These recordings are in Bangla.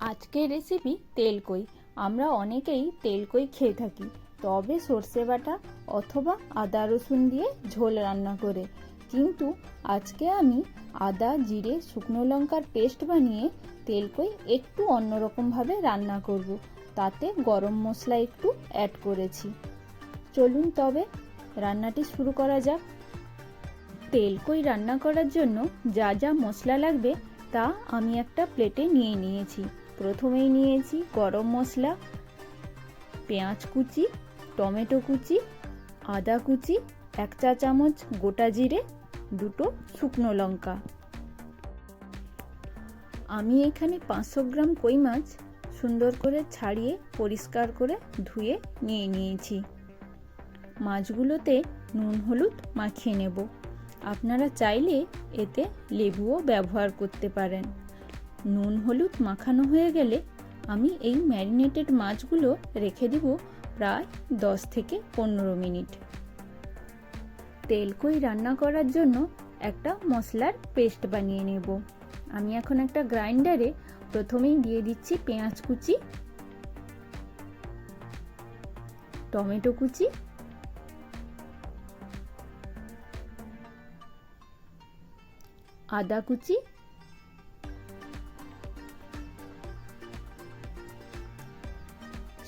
আজকের রেসিপি তেলকই। আমরা অনেকেই তেলকই খেয়ে থাকি। তবে সর্ষে বাটা অথবা আদা রসুন দিয়ে ঝোল রান্না করে। কিন্তু আজকে আমি আদা, জিরে, শুকনো লঙ্কার পেস্ট বানিয়ে তেলকই একটু অন্যরকমভাবে রান্না করব। তাতে গরম মশলা একটু অ্যাড করেছি। চলুন তবে রান্নাটি শুরু করা যাক। তেলকই রান্না করার জন্য যা যা মশলা লাগবে তা আমি একটা প্লেটে নিয়ে নিয়েছি। প্রথমেই নিয়েছি গরম মশলা, পেঁয়াজ কুচি, টমেটো কুচি, আদা কুচি, এক চা চামচ গোটা জিরে, দুটো শুকনো লঙ্কা। আমি এখানে পাঁচশো গ্রাম কই মাছ সুন্দর করে ছাড়িয়ে, পরিষ্কার করে ধুয়ে নিয়ে নিয়েছি। মাছগুলোতে নুন, হলুদ মাখিয়ে নেব। আপনারা চাইলে এতে লেবুও ব্যবহার করতে পারেন। নুন হলুদ মাখানো হয়ে গেলে আমি এই ম্যারিনেটেড মাছগুলো রেখে দেব প্রায় দশ থেকে পনেরো মিনিট। তেলকই রান্না করার জন্য একটা মশলার পেস্ট বানিয়ে নেব। আমি এখন একটা গ্রাইন্ডারে প্রথমেই দিয়ে দিচ্ছি পেঁয়াজ কুচি, টমেটো কুচি, আদা কুচি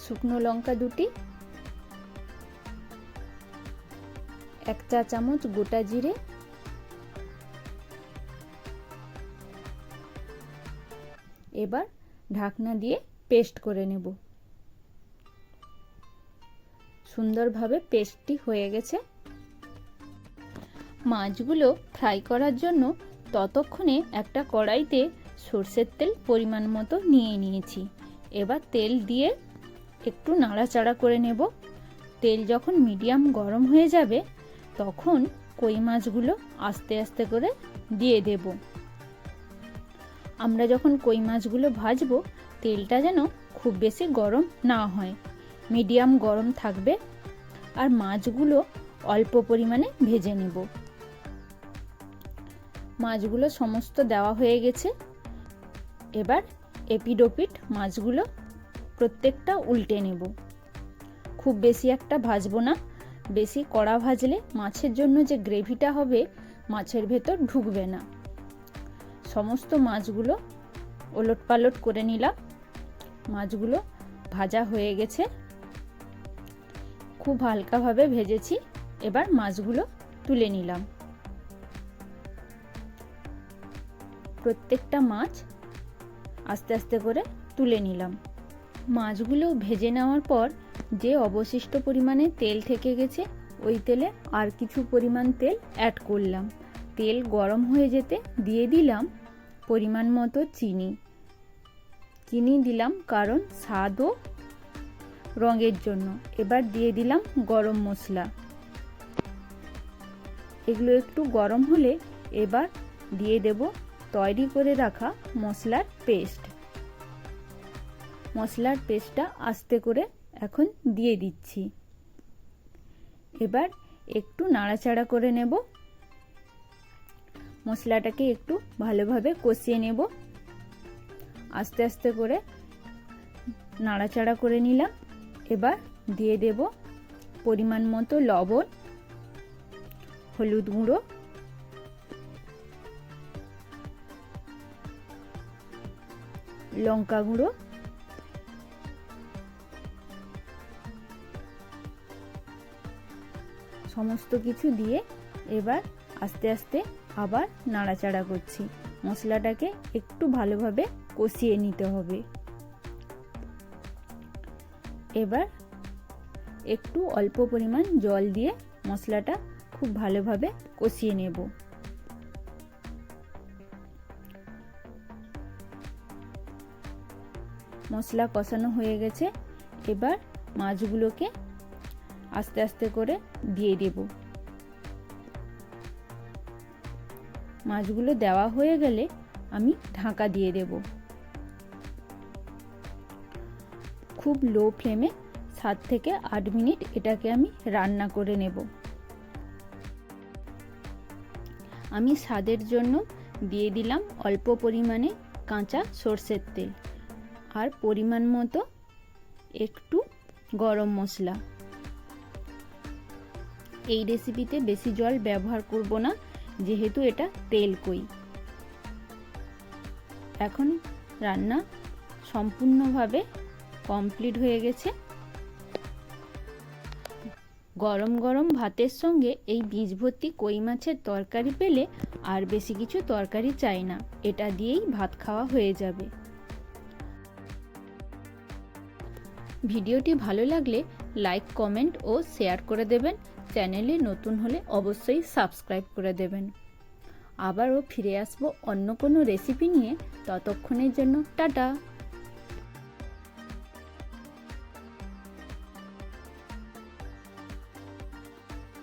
শুকনো লঙ্কা দুটি, এক চা চামচ গোটা জিরে, এবার ঢাকনা দিয়ে পেস্ট করে নেব। সুন্দরভাবে পেস্টটি হয়ে গেছে। মাছগুলো ফ্রাই করার জন্য ততক্ষণে একটা কড়াইতে সর্ষের তেল পরিমাণ মতো নিয়ে নিয়েছি। এবার তেল দিয়ে একটু নাড়াচাড়া করে নেব। তেল যখন মিডিয়াম গরম হয়ে যাবে, তখন কই মাছগুলো আস্তে আস্তে করে দিয়ে দেব। আমরা যখন কই মাছগুলো ভাজবো, তেলটা যেন খুব বেশি গরম না হয়। মিডিয়াম গরম থাকবে আর মাছগুলো অল্প পরিমাণে ভেজে নেব। মাছগুলো সমস্ত দেওয়া হয়ে গেছে। এবার এপিডোপিট মাছগুলো প্রত্যেকটা উল্টে নেব। খুব বেশি একটা ভাজবো না। বেশি কড়া ভাজলে মাছের জন্য যে গ্রেভিটা হবে, মাছের ভেতর ঢুকবে না। সমস্ত মাছগুলো ওলট পালট করে নিলাম। মাছগুলো ভাজা হয়ে গেছে। খুব হালকাভাবে ভেজেছি। এবার মাছগুলো তুলে নিলাম। প্রত্যেকটা মাছ আস্তে আস্তে করে তুলে নিলাম। মাছগুলো ভেজে নেওয়ার পর যে অবশিষ্ট পরিমাণে তেল থেকে গেছে, ওই তেলে আর কিছু পরিমাণ তেল অ্যাড করলাম। তেল গরম হয়ে যেতে দিয়ে দিলাম পরিমাণ মতো চিনি। চিনি দিলাম কারণ স্বাদ ও রঙের জন্য। এবার দিয়ে দিলাম গরম মশলা। এগুলো একটু গরম হলে এবার দিয়ে দেব তৈরি করে রাখা মশলার পেস্ট। মশলার পেস্টটা আস্তে করে এখন দিয়ে দিচ্ছি। এবার একটু নাড়াচাড়া করে নেব। মশলাটাকে একটু ভালোভাবে কষিয়ে নেব। আস্তে আস্তে করে নাড়াচাড়া করে নিলাম। এবার দিয়ে দেব পরিমাণ মতো লবণ, হলুদ গুঁড়ো। লঙ্কা গুঁড়ো। সমস্ত কিছু দিয়ে এবার আস্তে আস্তে আবার নাড়াচাড়া করছি। মশলাটাকে একটু ভালোভাবে কষিয়ে নিতে হবে। এবার একটু অল্প পরিমাণ জল দিয়ে মশলাটা খুব ভালোভাবে কষিয়ে নেব। মশলা কষানো হয়ে গেছে। এবার মাছগুলোকে আস্তে আস্তে করে দিয়ে দেব। মাছগুলো দেওয়া হয়ে গেলে আমি ঢাকা দিয়ে দেব। খুব লো ফ্লেমে সাত থেকে আট মিনিট এটাকে আমি রান্না করে নেব। আমি স্বাদের জন্য দিয়ে দিলাম অল্প পরিমাণে কাঁচা সর্ষের তেল। আর পরিমাণ মতো একটু গরম মশলা। এই রেসিপিতে বেশি জল ব্যবহার করব না, যেহেতু এটা তেল কই। এখন রান্না সম্পূর্ণভাবে কমপ্লিট হয়ে গেছে। গরম গরম ভাতের সঙ্গে এই বীজ ভর্তি কই মাছের তরকারি পেলে আর বেশি কিছু তরকারি চাই না, এটা দিয়েই ভাত খাওয়া হয়ে যাবে। ভিডিওটি ভালো লাগলে লাইক, কমেন্ট ও শেয়ার করে দেবেন। চ্যানেলে নতুন হলে অবশ্যই সাবস্ক্রাইব করে দেবেন। আবারও ফিরে আসব অন্য কোনো রেসিপি নিয়ে। ততক্ষণের জন্য টাটা।